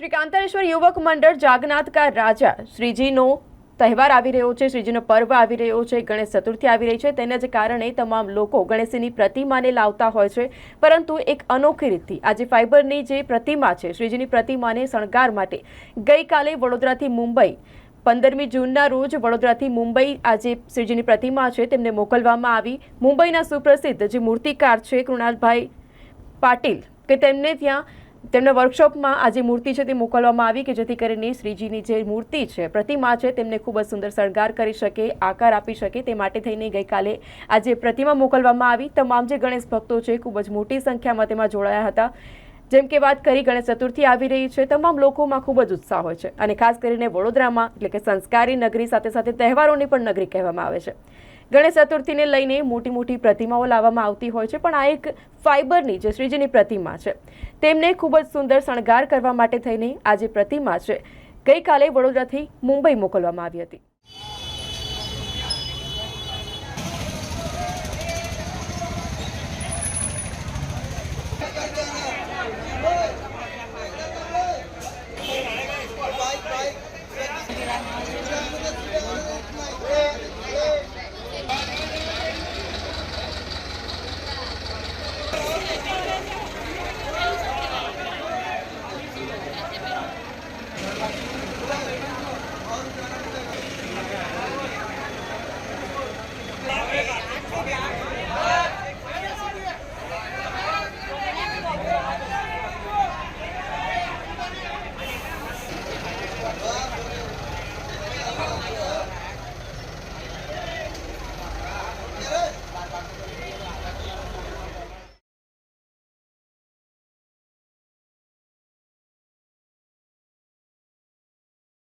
શ્રી કાંતારેશ્વર યુવક મંડળ જાગનાથ કા રાજા શ્રીજીનો તહેવાર આવી રહ્યો છે, શ્રીજીનો પર્વ આવી રહ્યો છે, ગણેશ ચતુર્થી આવી રહી છે, તેના જ કારણે તમામ લોકો ગણેશજીની પ્રતિમાને લાવતા હોય છે. પરંતુ એક અનોખી રીતથી આજે ફાઇબરની જે પ્રતિમા છે, શ્રીજીની પ્રતિમાને શણગાર માટે ગઈકાલે વડોદરાથી મુંબઈ, પંદરમી જૂનના રોજ વડોદરાથી મુંબઈ આજે શ્રીજીની પ્રતિમા છે, તેમને મોકલવામાં આવી. મુંબઈના સુપ્રસિદ્ધ જે મૂર્તિકાર છે કૃણાલભાઈ પાટીલ, કે તેમને ત્યાં તેમના વર્કશોપમાં આ જે મૂર્તિ છે તે મોકલવામાં આવી કે જેથી કરીને શ્રીજીની જે મૂર્તિ છે, પ્રતિમા છે, તેમને ખૂબ જ સુંદર શણગાર કરી શકે, આકાર આપી શકે તે માટે થઈને ગઈકાલે આ જે પ્રતિમા મોકલવામાં આવી. તમામ જે ગણેશ ભક્તો છે ખૂબ જ મોટી સંખ્યામાં તેમાં જોડાયા હતા. જેમ કે વાત કરી ગણેશ ચતુર્થી આવી રહી છે, તમામ લોકોમાં ખૂબ જ ઉત્સાહ હોય છે. અને ખાસ કરીને વડોદરામાં, એટલે કે સંસ્કારી નગરી સાથે સાથે તહેવારોની પણ નગરી કહેવામાં આવે છે. ગણેશ ચતુર્થીને લઈને મોટી મોટી પ્રતિમાઓ લાવવામાં આવતી હોય છે, પણ આ એક ફાઇબરની જે શ્રીજીની પ્રતિમા છે, તેમને ખૂબ જ સુંદર શણગાર કરવા માટે થઈને આ જે પ્રતિમા છે, ગઈકાલે વડોદરાથી મુંબઈ મોકલવામાં આવી હતી.